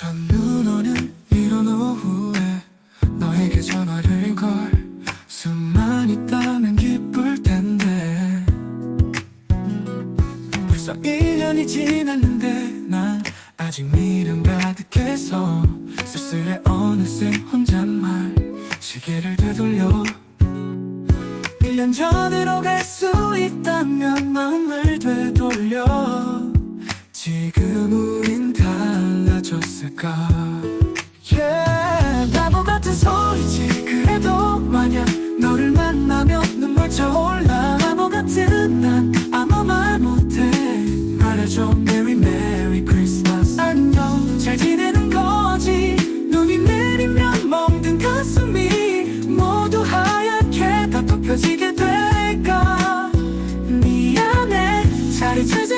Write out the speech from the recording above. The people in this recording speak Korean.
첫눈 오는 이런 오후에 너에게 전화를 걸 수만 있다면 기쁠 텐데. 벌써 1년이 지났는데 난 아직 미련 가득해서 쓸쓸해 어느새 혼잣말 시계를 되돌려. 1년 전으로 갈 수 있다. 걸까? Yeah. 바보 같은 소리지. 그래도 만약 너를 만나면 눈물 차올라. 바보 같은 난 아무 말 못해. 말해줘. Merry Merry Christmas. 안녕. 잘 지내는 거지. 눈이 내리면 멍든 가슴이 모두 하얗게 다 덮여지게 될까? 미안해. 자리 찾